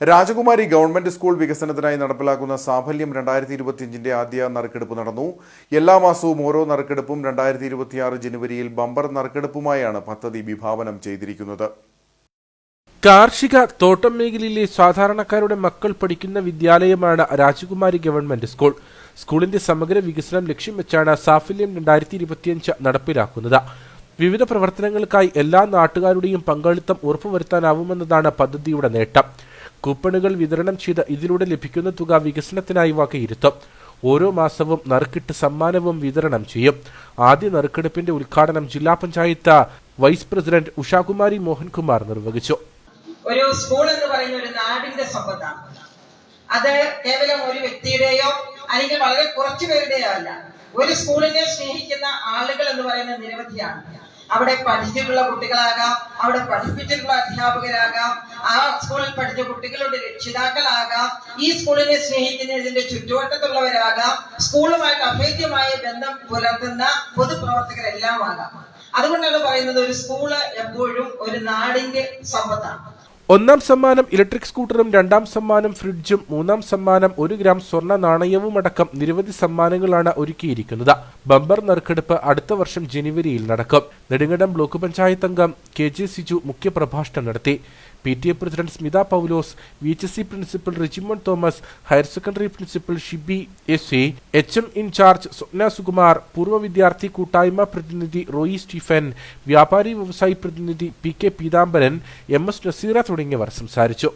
രാജകുമാരി government school വികസനത്തിനായി നടപ്പിലാക്കുന്ന സാഫല്യം രണ്ടായിരത്തി ഇരുപത്തിയഞ്ചിന്റെ ആദ്യ നറുക്കെടുപ്പ് നടന്നു. എല്ലാ മാസവും ഓരോ നറുക്കെടുപ്പും രണ്ടായിരത്തി ഇരുപത്തിയാറ് ജനുവരിയിൽ ബമ്പർ നറുക്കെടുപ്പുമായാണ് പദ്ധതി വിഭാവനം ചെയ്തിരിക്കുന്നത്. കാർഷിക തോട്ടം മേഖലയിലെ സാധാരണക്കാരുടെ മക്കൾ പഠിക്കുന്ന വിദ്യാലയമാണ് രാജകുമാരി ഗവൺമെന്റ് സ്കൂൾ. സ്കൂളിന്റെ സമഗ്ര വികസനം ലക്ഷ്യം വെച്ചാണ് സാഫല്യം രണ്ടായിരത്തി ഇരുപത്തിയഞ്ച് നടപ്പിലാക്കുന്നത്. വിവിധ പ്രവർത്തനങ്ങൾക്കായി എല്ലാ നാട്ടുകാരുടെയും പങ്കാളിത്തം ഉറപ്പുവരുത്താനാവുമെന്നതാണ് പദ്ധതിയുടെ നേട്ടം. കൂപ്പണുകൾ വിതരണം ചെയ്ത് ഇതിലൂടെ ലഭിക്കുന്ന തുക വികസനത്തിനായി വകയിരുത്തും. ഓരോ മാസവും നറുക്കിട്ട് സമ്മാനവും വിതരണം ചെയ്യും. ആദ്യ നറുക്കെടുപ്പിന്റെ ഉദ്ഘാടനം ജില്ലാ പഞ്ചായത്ത് വൈസ് പ്രസിഡന്റ് ഉഷാകുമാരി മോഹൻകുമാർ നിർവഹിച്ചു. ഒരു സ്കൂൾ എന്ന് പറയുന്ന ഒരു നാടിന്റെ സമ്പത്താണ്. അത് കേവലം ഒരു വ്യക്തിയുടെയോ അല്ലെങ്കിൽ വളരെ കുറച്ചു പേരുടെയോ അല്ല. ഒരു സ്കൂളിനെ സ്നേഹിക്കുന്ന ആളുകൾ എന്ന് പറയുന്ന നിരവധിയാണ്. അവിടെ പഠിച്ചിട്ടുള്ള കുട്ടികളാകാം അവിടെ പഠിപ്പിച്ചിട്ടുള്ള അധ്യാപകരാകാം ആ സ്കൂളിൽ പഠിച്ച കുട്ടികളുടെ രക്ഷിതാക്കളാകാം ഈ സ്കൂളിനെ സ്നേഹിക്കുന്നതിന്റെ ചുറ്റുവട്ടത്തുള്ളവരാകാം സ്കൂളുമായിട്ട് അഭേദ്യമായ ബന്ധം പുലർത്തുന്ന പൊതുപ്രവർത്തകരെല്ലാം ആകാം. അതുകൊണ്ടാണ് പറയുന്നത് ഒരു സ്കൂൾ എപ്പോഴും ഒരു നാടിന്റെ സമ്പത്താണ്. ഒന്നാം സമ്മാനം ഇലക്ട്രിക് സ്കൂട്ടറും രണ്ടാം സമ്മാനം ഫ്രിഡ്ജും മൂന്നാം സമ്മാനം ഒരു ഗ്രാം സ്വർണ നാണയവും അടക്കം നിരവധി സമ്മാനങ്ങളാണ് ഒരുക്കിയിരിക്കുന്നത്. ബമ്പർ നറുക്കെടുപ്പ് അടുത്ത വർഷം ജനുവരിയിൽ നടക്കും. നെടുങ്കണ്ടം ബ്ലോക്ക് പഞ്ചായത്ത് അംഗം കെ ജെ സിജു മുഖ്യപ്രഭാഷണം നടത്തി. P T A president Smitha Paulose V H C principal Rijimon Thomas higher secondary principal Shibi S A H M incharge Swapna Sukumar പൂർവ വിദ്യാർത്ഥി കൂട്ടായ്മ പ്രതിനിധി റോയി സ്റ്റീഫൻ വ്യാപാരി വ്യവസായി പ്രതിനിധി P K Peethambaran M S Nazeera തുടങ്ങിയവർ സംസാരിച്ചു.